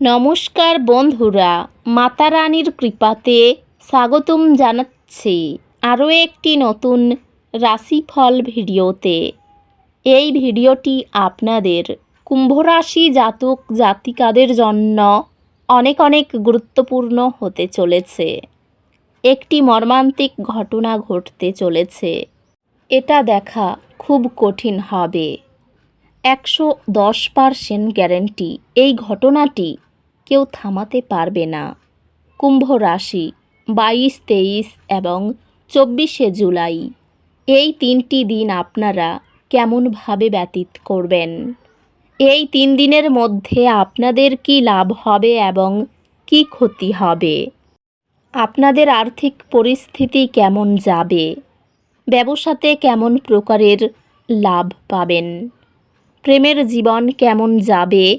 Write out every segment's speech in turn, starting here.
নমস্কার বন্ধুরা মাতা রানীর কৃপাতে স্বাগতম জানাচ্ছি আরও একটি নতুন রাশিফল ভিডিওতে। এই ভিডিওটি আপনাদের কুম্ভরাশি জাতক জাতিকাদের জন্য অনেক অনেক গুরুত্বপূর্ণ হতে চলেছে। একটি মর্মান্তিক ঘটনা ঘটতে চলেছে। এটা দেখা খুব কঠিন হবে। একশো দশ পারসেন্ট গ্যারেন্টি এই ঘটনাটি কেউ থামাতে পারবে না। কুম্ভ রাশি, বাইশ, তেইশ এবং চব্বিশে জুলাই। এই তিনটি দিন আপনারা কেমনভাবে ব্যতীত করবেন? এই তিন দিনের মধ্যে আপনাদের কি লাভ হবে এবং কি ক্ষতি হবে? আপনাদের আর্থিক পরিস্থিতি কেমন যাবে? ব্যবসাতে কেমন প্রকারের লাভ পাবেন? প্রেমের জীবন কেমন যাবে?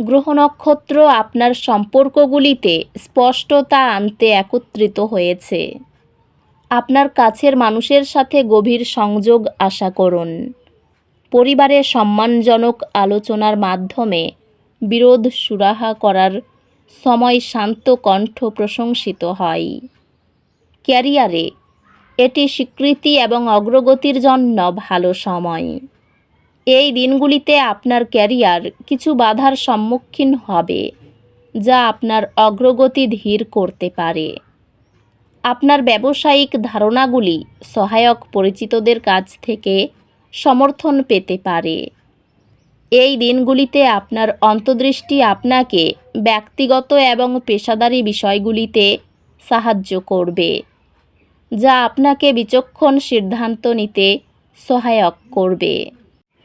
গ্রহ নক্ষত্র আপনার সম্পর্কগুলিতে স্পষ্টতা আনতে একত্রিত হয়েছে। আপনার কাছের মানুষের সাথে গভীর সংযোগ আশা করুন। পরিবারে সম্মানজনক আলোচনার মাধ্যমে বিরোধ সুরাহা করার সময় শান্ত কণ্ঠ প্রশংসিত হয়। ক্যারিয়ারে এটি স্বীকৃতি এবং অগ্রগতির জন্য ভালো সময়। এই দিনগুলিতে আপনার ক্যারিয়ার কিছু বাধার সম্মুখীন হবে, যা আপনার অগ্রগতি ধীর করতে পারে। আপনার ব্যবসায়িক ধারণাগুলি সহায়ক পরিচিতদের কাছ থেকে সমর্থন পেতে পারে। এই দিনগুলিতে আপনার অন্তর্দৃষ্টি আপনাকে ব্যক্তিগত এবং পেশাদারি বিষয়গুলিতে সাহায্য করবে, যা আপনাকে বিচক্ষণ সিদ্ধান্ত নিতে সহায়ক করবে।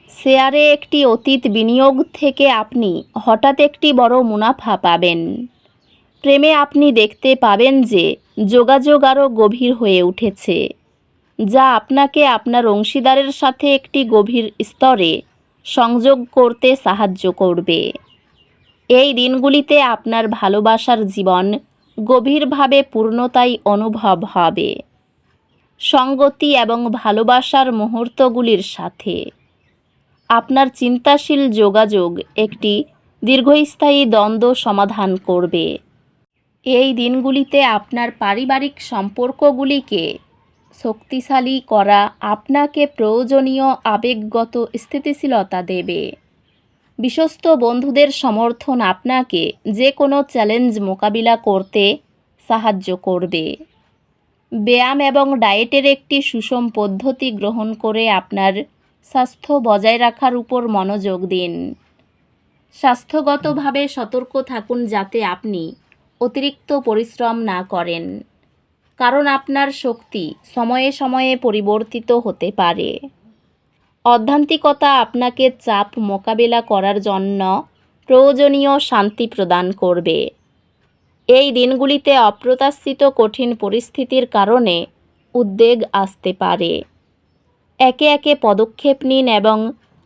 শেয়ারে একটি অতীত বিনিয়োগ থেকে আপনি হঠাৎ একটি বড় মুনাফা পাবেন। প্রেমে আপনি দেখতে পাবেন যে যোগাযোগ আরও গভীর হয়ে উঠেছে, যা আপনাকে আপনার অংশীদারের সাথে একটি গভীর স্তরে সংযোগ করতে সাহায্য করবে। এই দিনগুলিতে আপনার ভালোবাসার জীবন গভীরভাবে পূর্ণতাই অনুভব হবে। সঙ্গতি এবং ভালোবাসার মুহূর্তগুলির সাথে। আপনার চিন্তাশীল যোগাযোগ একটি দীর্ঘস্থায়ী দ্বন্দ্ব সমাধান করবে। এই দিনগুলিতে আপনার পারিবারিক সম্পর্কগুলিকে শক্তিশালী করা আপনাকে প্রয়োজনীয় আবেগগত স্থিতিশীলতা দেবে। বিশ্বস্ত বন্ধুদের সমর্থন আপনাকে যে কোনো চ্যালেঞ্জ মোকাবিলা করতে সাহায্য করবে। ব্যায়াম এবং ডায়েটের একটি সুষম পদ্ধতি গ্রহণ করে আপনার স্বাস্থ্য বজায় রাখার উপর মনোযোগ দিন। স্বাস্থ্যগতভাবে সতর্ক থাকুন যাতে আপনি অতিরিক্ত পরিশ্রম না করেন, কারণ আপনার শক্তি সময়ে সময়ে পরিবর্তিত হতে পারে। অধ্যান্তিকতা আপনাকে চাপ মোকাবেলা করার জন্য প্রয়োজনীয় শান্তি প্রদান করবে। এই দিনগুলিতে অপ্রত্যাশিত কঠিন পরিস্থিতির কারণে উদ্বেগ আসতে পারে। একে একে পদক্ষেপ নিন এবং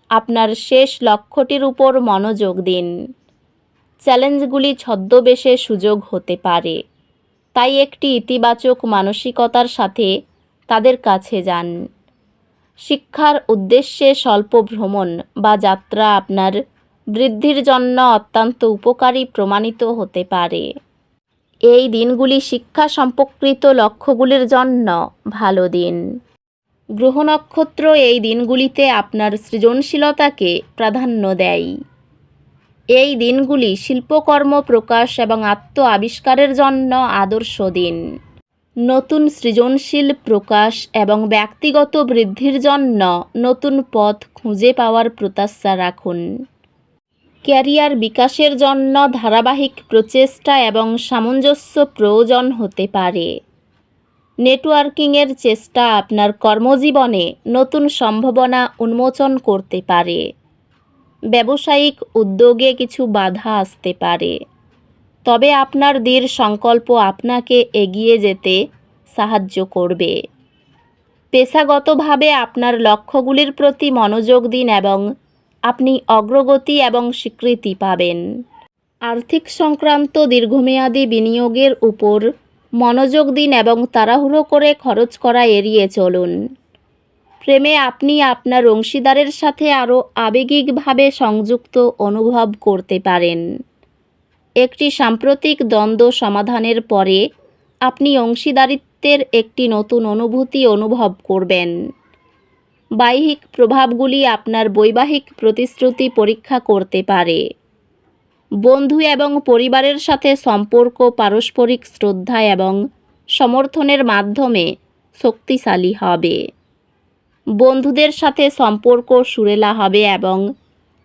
আপনার শেষ লক্ষ্যটির উপর মনোযোগ দিন। চ্যালেঞ্জগুলি ছদ্মবেশে সুযোগ হতে পারে। তাই একটি ইতিবাচক মানসিকতার সাথে তাদের কাছে যান। শিক্ষার উদ্দেশ্যে স্বল্প ভ্রমণ বা যাত্রা আপনার বৃদ্ধির জন্য অত্যন্ত উপকারী প্রমাণিত হতে পারে। এই দিনগুলি শিক্ষা সম্পর্কিত লক্ষ্যগুলির জন্য ভালো দিন। গ্রহ নক্ষত্র এই দিনগুলিতে আপনার সৃজনশীলতাকে প্রাধান্য দেয়। এই দিনগুলি শিল্পকর্ম প্রকাশ এবং আত্ম আবিষ্কারের জন্য আদর্শ দিন। নতুন সৃজনশীল প্রকাশ এবং ব্যক্তিগত বৃদ্ধির জন্য নতুন পথ খুঁজে পাওয়ার প্রত্যাশা রাখুন। ক্যারিয়ার বিকাশের জন্য ধারাবাহিক প্রচেষ্টা এবং সামঞ্জস্য প্রয়োজন হতে পারে। নেটওয়ার্কিংয়ের চেষ্টা আপনার কর্মজীবনে নতুন সম্ভাবনা উন্মোচন করতে পারে। ব্যবসায়িক উদ্যোগে কিছু বাধা আসতে পারে। তবে আপনার দৃঢ় সংকল্প আপনাকে এগিয়ে যেতে সাহায্য করবে। পেশাগতভাবে আপনার লক্ষ্যগুলির প্রতি মনোযোগ দিন এবং আপনি অগ্রগতি এবং স্বীকৃতি পাবেন। আর্থিক সংক্রান্ত দীর্ঘমেয়াদী বিনিয়োগের উপর মনোযোগ দিন এবং তাড়াহুড়ো করে খরচ করা এড়িয়ে চলুন। প্রেমে আপনি আপনার অংশীদারের সাথে আরও আবেগিকভাবে সংযুক্ত অনুভব করতে পারেন। একটি সাম্প্রতিক দ্বন্দ্ব সমাধানের পরে আপনি অংশীদারিত্বের একটি নতুন অনুভূতি অনুভব করবেন। বাহ্যিক প্রভাবগুলি আপনার বৈবাহিক প্রতিশ্রুতি পরীক্ষা করতে পারে। বন্ধু এবং পরিবারের সাথে সম্পর্ক, পারস্পরিক শ্রদ্ধা এবং সমর্থনের মাধ্যমে শক্তিশালী হবে। বন্ধুদের সাথে সম্পর্ক সুরেলা হবে এবং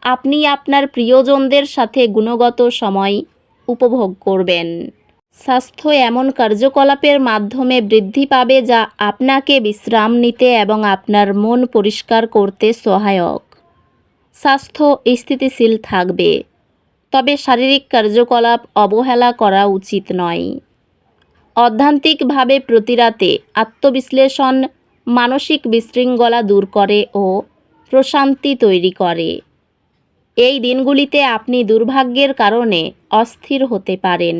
আপনি আপনার প্রিয়জনদের সাথে গুণগত সময় উপভোগ করবেন। স্বাস্থ্য এমন কার্যকলাপের মাধ্যমে বৃদ্ধি পাবে যা আপনাকে বিশ্রাম নিতে এবং আপনার মন পরিষ্কার করতে সহায়ক। স্বাস্থ্য স্থিতিশীল থাকবে। তবে শারীরিক কার্যকলাপ অবহেলা করা উচিত নয়। অধ্যান্তিকভাবে প্রতিরাতে আত্মবিশ্লেষণ, মানসিক বিশৃঙ্খলা দূর করে ও প্রশান্তি তৈরি করে। এই দিনগুলিতে আপনি দুর্ভাগ্যের কারণে অস্থির হতে পারেন।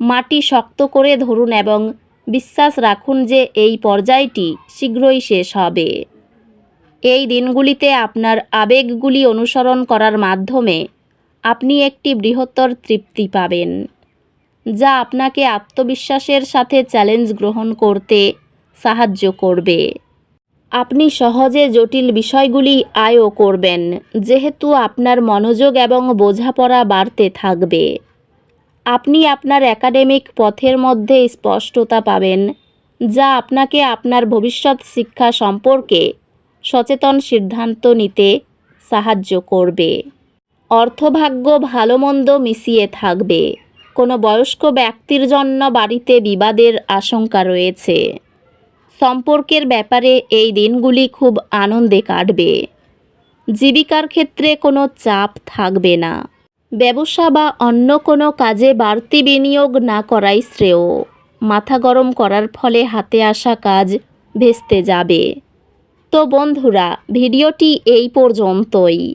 মাটি শক্ত করে ধরুন এবং বিশ্বাস রাখুন যে এই পর্যায়টি শীঘ্রই শেষ হবে। এই দিনগুলিতে আপনার আবেগগুলি অনুসরণ করার মাধ্যমে আপনি একটি বৃহত্তর তৃপ্তি পাবেন, যা আপনাকে আত্মবিশ্বাসের সাথে চ্যালেঞ্জ গ্রহণ করতে সাহায্য করবে। আপনি সহজে জটিল বিষয়গুলি আয়ও করবেন, যেহেতু আপনার মনোযোগ এবং বোঝাপড়া বাড়তে থাকবে। আপনি আপনার একাডেমিক পথের মধ্যে স্পষ্টতা পাবেন, যা আপনাকে আপনার ভবিষ্যৎ শিক্ষা সম্পর্কে সচেতন সিদ্ধান্ত নিতে সাহায্য করবে। অর্থভাগ্য ভালো মন্দ মিশিয়ে থাকবে। কোনো বয়স্ক ব্যক্তির জন্য বাড়িতে বিবাদের আশঙ্কা রয়েছে। সম্পর্কের ব্যাপারে এই দিনগুলি খুব আনন্দে কাটবে। জীবিকার ক্ষেত্রে কোনো চাপ থাকবে না। ব্যবসা বা অন্য কোনো কাজে বাড়তি বিনিয়োগ না করাই শ্রেয়। মাথা গরম করার ফলে হাতে আসা কাজ ভেস্তে যাবে। তো বন্ধুরা, ভিডিওটি এই পর্যন্তই।